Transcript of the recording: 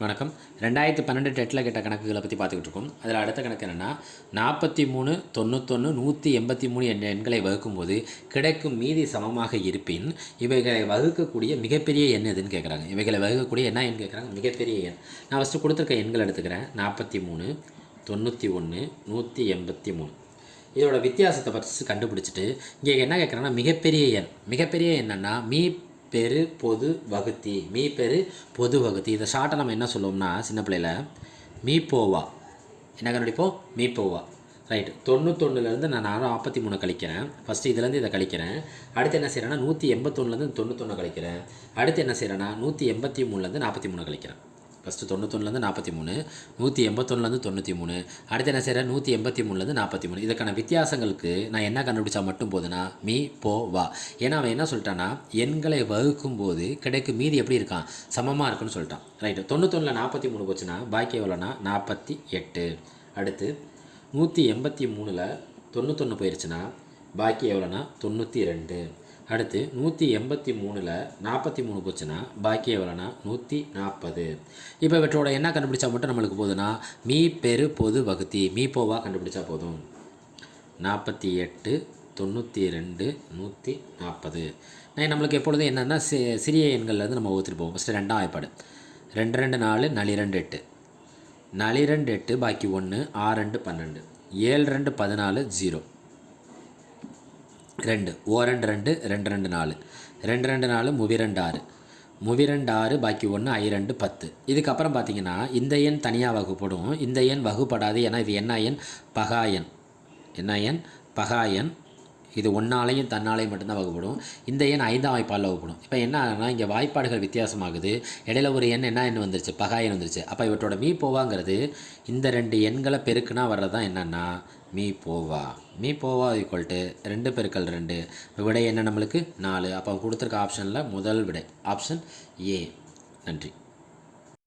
வணக்கம். ரெண்டாயிரத்தி பன்னெண்டு டெட்டில் கேட்ட கணக்குகளை பற்றி பார்த்துக்கிட்டு இருக்கோம். அதில் அடுத்த கணக்கு என்னென்னா நாற்பத்தி மூணு தொண்ணூத்தொன்று நூற்றி எண்பத்தி மூணு என்ற எண்களை வகுக்கும்போது கிடைக்கும் மீதி சமமாக இருப்பின் இவைகளை வகுக்கக்கூடிய மிகப்பெரிய எண் எதுன்னு கேட்குறாங்க இவைகளை வகுக்கக்கூடிய என்ன எண் கேட்குறாங்க மிகப்பெரிய எண். நான் ஃபஸ்ட்டு கொடுத்துருக்க எண்கள் எடுத்துக்கிறேன். நாற்பத்தி மூணு தொண்ணூற்றி ஒன்று நூற்றி எண்பத்தி மூணு. இதோட வித்தியாசத்தை ஃபஸ்ட்டு கண்டுபிடிச்சிட்டு இங்கே என்ன கேட்குறாங்கன்னா மிகப்பெரிய எண். மிகப்பெரிய என்னென்னா மீ பெரு பொது வகுத்தி மீ பெரு பொது வகுத்தி. இதை ஷார்ட்டாக நம்ம என்ன சொல்லுவோம்னா சின்ன பிள்ளையில மீ போவா என்ன கண்டுபிடிப்போம்? மீ போவா ரைட் தொண்ணூத்தொன்னுலேருந்து நான் நானும் நாற்பத்தி மூணு கழிக்கிறேன் ஃபஸ்ட்டு இதுலேருந்து இதை கழிக்கிறேன். அடுத்து என்ன செய்கிறேன்னா நூற்றி எண்பத்தொன்னுலேருந்து தொண்ணூத்தொன்று கழிக்கிறேன். அடுத்து என்ன செய்கிறேன்னா நூற்றி எண்பத்தி மூணுலேருந்து நாற்பத்தி மூணு கழிக்கிறேன். ஃபஸ்ட்டு தொண்ணூத்தொன்னுலேருந்து நாற்பத்தி மூணு நூற்றி எண்பத்தொன்னுலேருந்து தொண்ணூற்றி மூணு அடுத்து என்ன செய்கிறேன் நூற்றி எண்பத்தி மூணுலேருந்து நாற்பத்தி மூணு இதுக்கான வித்தியாசங்களுக்கு நான் என்ன கண்டுபிடிச்சா மட்டும் போதுன்னா மீ போ வா. ஏன்னா அவன் என்ன சொல்லிட்டான்னா எண்களை வகுக்கும் போது கிடைக்கும் மீதி எப்படி இருக்கான்? சமமாக இருக்குன்னு சொல்லிட்டான். ரைட்டு தொண்ணூத்தொன்னில் நாற்பத்தி மூணு போச்சுன்னா பாக்கி எவ்வளோனா நாற்பத்தி எட்டு. அடுத்து நூற்றி எண்பத்தி மூணில் தொண்ணூத்தொன்று போயிடுச்சுன்னா பாக்கி எவ்வளோனா தொண்ணூற்றி ரெண்டு. அடுத்து நூற்றி எண்பத்தி மூணில் நாற்பத்தி மூணு போச்சுன்னா பாக்கி எவ்வளோனா நூற்றி நாற்பது. இப்போ இவற்றோட என்ன கண்டுபிடிச்சா மட்டும் நம்மளுக்கு போதுன்னா மீ பெரு பொது வகுத்தி மீ போவா கண்டுபிடிச்சா போதும். நாற்பத்தி எட்டு தொண்ணூற்றி ரெண்டு நூற்றி நாற்பது. நான் நம்மளுக்கு எப்பொழுதும் என்னென்னா சி சிறிய எண்கள்லேருந்து நம்ம ஊற்றிட்டு போவோம். ஃபஸ்ட்டு ரெண்டாம் ஏற்பாடு ரெண்டு ரெண்டு நாலு நளிரெண்டு எட்டு. நளிரெண்டு எட்டு பாக்கி ஒன்று ஆறு ரெண்டு பன்னெண்டு. ஏழு ரெண்டு பதினாலு ஜீரோ. ரெண்டு. ஓ ரெண்டு ரெண்டு ரெண்டு ரெண்டு நாலு. ரெண்டு ரெண்டு நாலு முவி ரெண்டு ஆறு. முவி ரெண்டு ஆறு பாக்கி ஒன்று ஐ ரெண்டு பத்து. இதுக்கப்புறம் பார்த்தீங்கன்னா இந்த எண் தனியாக வகுப்படும். இந்த எண் வகுப்படாது ஏன்னா இது என்ன எண் பகா எண். என்ன எண்? பகா எண். இது ஒன்றாலையும் தன்னாலையும் மட்டும்தான் வகுப்படும். இந்த எண் ஐந்தாம் வாய்ப்பால் வகுப்படும். இப்போ என்ன ஆகுனா இங்கே வாய்ப்பாடுகள் வித்தியாசமாகுது. இடையில ஒரு எண் என்ன எண் வந்துருச்சு? பகா எண் வந்துருச்சு. அப்போ இவற்றோட மீ போவாங்கிறது இந்த ரெண்டு எண்களை பெருக்குனா வர்றதான் என்னென்னா மீ போவா. மீ போவா ஈக்குவல் டு ரெண்டு பெருக்கல் ரெண்டு. விடை என்ன நம்மளுக்கு? நாலு. அப்போ கொடுத்துருக்க ஆப்ஷனில் முதல் விடை. ஆப்ஷன் ஏ நன்றி.